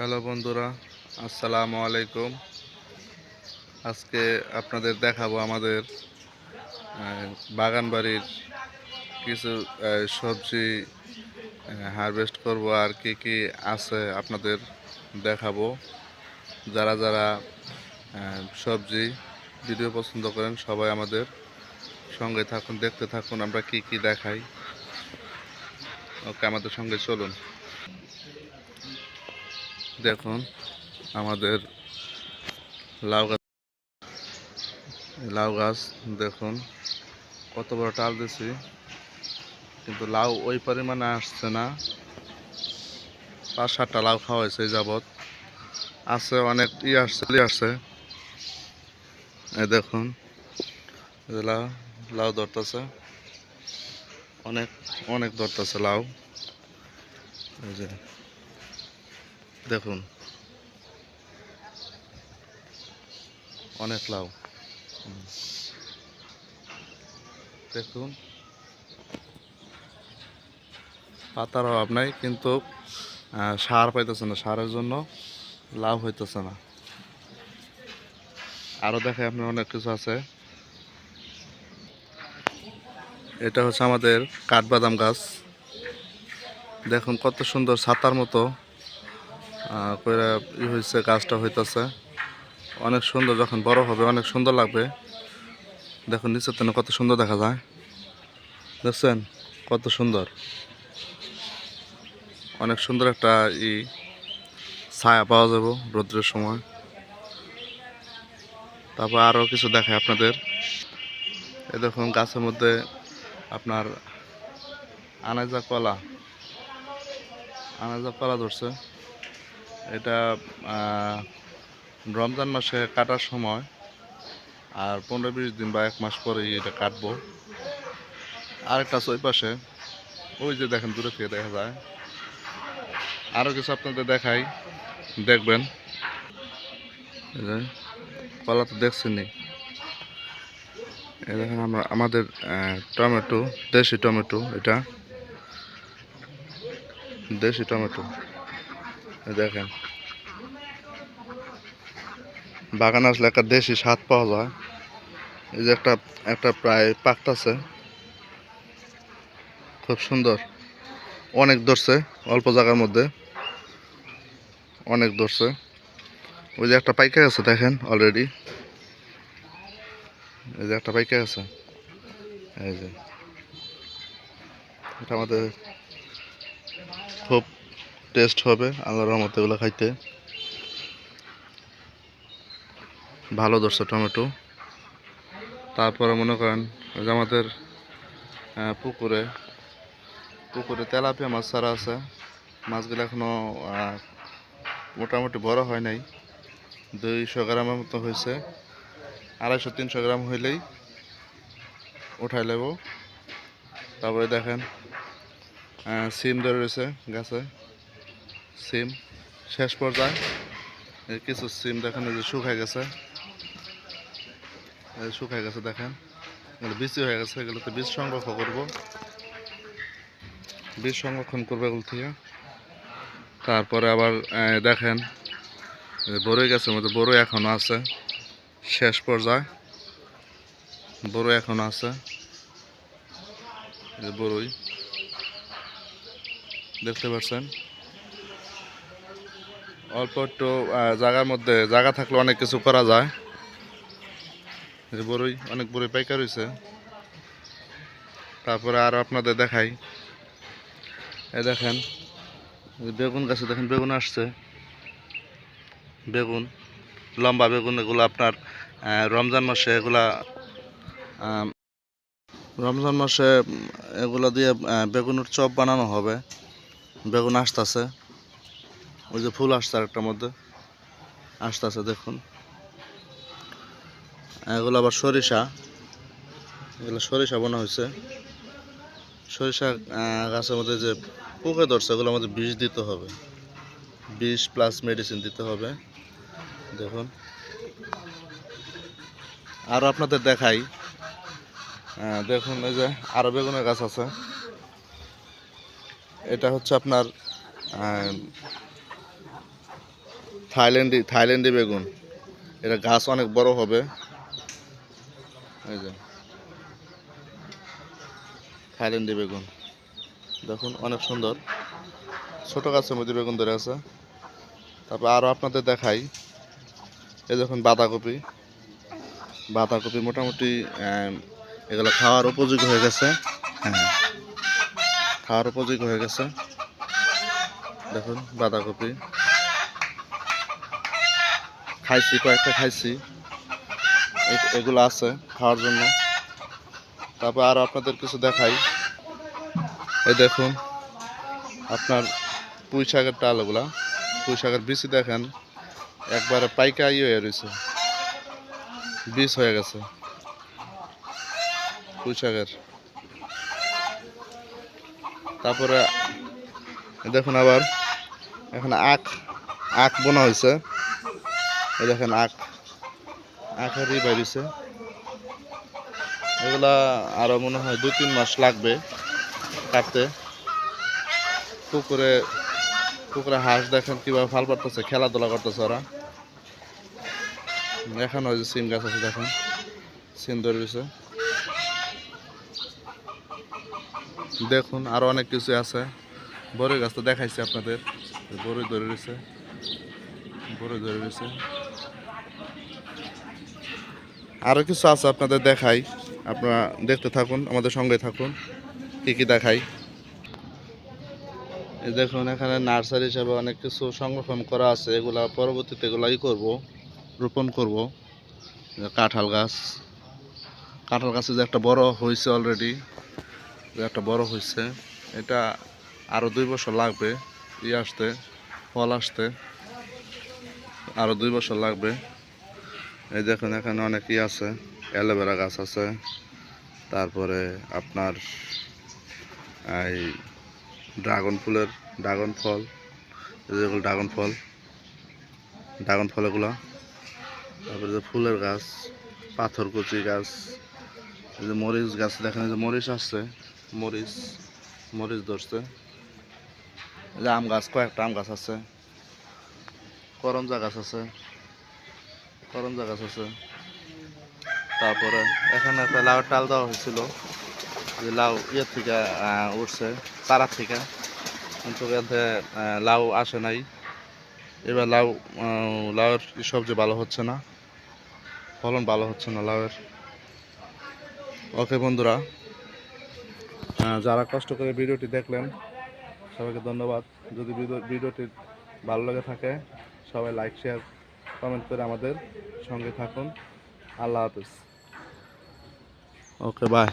Hello বন্ধুরা, আসসালামু আলাইকুম। আজকে আপনাদের দেখাবো আমাদের বাগান বাড়ির কিছু সবজি হারভেস্ট করব আর কি কি আছে আপনাদের দেখাবো। যারা যারা সবজি ভিডিও পছন্দ করেন, সবাই আমাদের সঙ্গে থাকুন, দেখতে থাকুন, আমরা কি কি দেখাই। ওকে, আমাদের সঙ্গে চলুন। দেখুন, আমাদের লাউ গাছ লাউ গাছ দেখুন, কত বড় টাল দিছি। কিন্তু লাউ ওই পরিমাণে আসছে না। পাঁচ সাতটা লাউ খাওয়া হয়েছে যাবৎ। আছে অনেক ই আসছে আসছে। দেখুন লাউ লাউ ধরতেছে। অনেক অনেক ধরতেছে লাউ। এই যে দেখুন। অনেক লাউ। দেখুন। পাতার অভাব নাই, কিন্তু সার পাইতেছে না। সারের জন্য লাভ হইতেছে না। আরও দেখে আপনার অনেক কিছু আছে। এটা হচ্ছে আমাদের কাঠবাদাম গাছ। দেখুন কত সুন্দর ছাতার মতো কইরা ই হয়েছে গাছটা হইতেছে। অনেক সুন্দর, যখন বড় হবে অনেক সুন্দর লাগবে। দেখুন নিচের তেন কত সুন্দর দেখা যায়। দেখছেন? কত সুন্দর। অনেক সুন্দর একটা ই ছায়া পাওয়া যাব রৌদ্রের সময়। তারপর আরও কিছু দেখায় আপনাদের। এ দেখুন, গাছের মধ্যে আপনার আনাজা কলা। আনাজা কলা ধরছে। এটা রমজান মাসে কাটার সময় আর পনেরো বিশ দিন বা এক মাস পরে এটা কাটবো। আরেকটা ওই পাশে। ওই যে দেখেন, দূরে থেকে দেখা যায়। আরও কিছু আপনাদের দেখাই। দেখবেন। কলা তো দেখছেনি দেখেন আমরা, আমাদের টমেটো, দেশি টমেটো এটা। দেশি টমেটো। দেখেন। বাগান আসলে একটা দেশি স্বাদ পাওয়া যায়। এই যে একটা একটা প্রায় পাকতাছে খুব সুন্দর। অনেক ধরছে, অল্প জায়গার মধ্যে। অনেক ধরছে। ওই যে একটা পাইকা গেছে দেখেন অলরেডি এই যে একটা পাইকা গেছে এই যে। এটা আমাদের খুব টেস্ট হবে, আল্লাহর রহমতে এগুলো খাইতে। ভালো ধরছে টমেটো। তারপরে মনে করেন যে আমাদের পুকুরে পুকুরে তেলাপিয়া মাছ ছাড়া আছে। মাছগুলো এখনও মোটামুটি বড় হয় নাই। দুইশো গ্রামের মতো হয়েছে। আড়াইশো, তিনশো গ্রাম হইলেই উঠাই নেব তারপরে দেখেন সিম ধরে রয়েছে গাছে। সিম। শেষ পর্যায়ে। কিছু সিম দেখেন যে শুকায় গেছে। শুকায় গেছে দেখেন। এগুলো বিচি হয়ে গেছে, এগুলোতে বীজ সংরক্ষণ করব। বীজ সংরক্ষণ করব এগুলো থেকে। তারপরে আবার দেখেন বড়ই গাছের মধ্যে বড়ই এখনও আছে। শেষ পর্যায়ে। বড়ই এখনও আছে। বড়ই দেখতে পাচ্ছেন? অল্প একটু জায়গার মধ্যে, জায়গা থাকলে অনেক কিছু করা যায়। বড়ই অনেক বড়ই পাইকার হয়েছে তারপরে আরও আপনাদের দেখাই। এ দেখেন বেগুন গাছে দেখেন, বেগুন আসছে। বেগুন, লম্বা বেগুন, এগুলো আপনার রমজান মাসে এগুলা রমজান মাসে এগুলো দিয়ে বেগুনের চপ বানানো হবে। বেগুন আসতেছে। ওই যে ফুল আসছে আরেকটার মধ্যে। আসতেছে, দেখুন। এগুলো আবার সরিষা। এগুলো সরিষা বোনা হয়েছে। সরিষা গাছের মধ্যে যে পোকে ধরছে, এগুলোর মধ্যে বিষ দিতে হবে। বিষ প্লাস মেডিসিন দিতে হবে। দেখুন। আর আপনাদের দেখাই। দেখুন, এই যে আরও বেগুনের গাছ আছে। এটা হচ্ছে আপনার থাইল্যান্ডি থাইল্যান্ডি বেগুন। এটা গাছ অনেক বড় হবে। এই যে। থাইল্যান্ডি বেগুন। দেখুন, অনেক সুন্দর। ছোট গাছের মধ্যে বেগুন ধরে আছে। তারপর আরও আপনাদের দেখাই। এই দেখুন, বাঁধাকপি। বাঁধাকপি মোটামুটি এগুলো খাওয়ার উপযোগী হয়ে গেছে। হ্যাঁ। খাওয়ার উপযোগী হয়ে গেছে। দেখুন, বাঁধাকপি। খাইছি, কয়েকটা খাইছি। এগুলো আছে খাওয়ার জন্য। তারপর আরও আপনাদের কিছু দেখাই। এই দেখুন, আপনার পুঁই শাকের ডালগুলা। পুঁই শাকের বিচি দেখেন, একবারে পাইকা ইয়ে হয়ে রয়েছে। বিষ হয়ে গেছে। পুঁই শাকের। তারপরে দেখুন আবার, এখানে আখ আখ বোনা হয়েছে। দেখেন আখ, আখেরই বেরিয়েছে। এগুলা আরও মনে হয় দু তিন মাস লাগবে কাটতে। পুকুরে পুকুরে হাঁস দেখেন কীভাবে ফাল পারতেছে খেলাধুলা করতেছে ওরা। এখন ওই যে সিম গাছ আছে, দেখেন। সিম ধরেছে। দেখুন, আরও অনেক কিছু আছে। বড়ই গাছ তো দেখাইছি আপনাদের। বড়ই ধরে রয়েছে বড়ই ধরে রয়েছে আরও কিছু আছে আপনাদের দেখাই। আপনারা দেখতে থাকুন, আমাদের সঙ্গে থাকুন, কি কি দেখাই। দেখুন, এখানে নার্সারি হিসাবে অনেক কিছু সংরক্ষণ করা আছে, এগুলা পরবর্তীতে এগুলাই করব, রোপণ করব। কাঁঠাল গাছ। কাঁঠাল গাছে যে একটা বড় হয়েছে অলরেডি একটা বড় হয়েছে, এটা আরও দুই বছর লাগবে, ই আসতে, ফল আসতে আরও দুই বছর লাগবে। এই দেখুন, এখানে অনেক ই আছে, অ্যালোভেরা গাছ আছে। তারপরে আপনার এই ড্রাগন ফুলের, ড্রাগন ফল যেগুলো ড্রাগন ফল ড্রাগন ফল এগুলো। তারপরে যে ফুলের গাছ পাথরকুচি গাছ, এই যে মরিচ গাছ, দেখেন যে মরিচ আসছে, মরিচ মরিচ ধরছে। যে আম গাছ, কয়েকটা আম গাছ আছে, করমজা গাছ আছে। করমজা গাছ আছে তারপরে এখানে একটা লাউ টাল দেওয়া হয়েছিল, যে লাউ ইয়ে থেকে উঠছে চারা থেকে। কিন্তু এতে লাউ আসে নাই। এবার লাউ লাউয়ের সবজি ভালো হচ্ছে না। ফলন ভালো হচ্ছে না লাউয়ের। ওকে বন্ধুরা যারা কষ্ট করে ভিডিওটি দেখলেন, সবাইকে ধন্যবাদ। যদি ভিডিও- ভিডিওটি ভালো লেগে থাকে, সবাই লাইক শেয়ার কমেন্ট করে আমাদের সঙ্গে থাকুন। আল্লাহ হাফিজ। Okay bye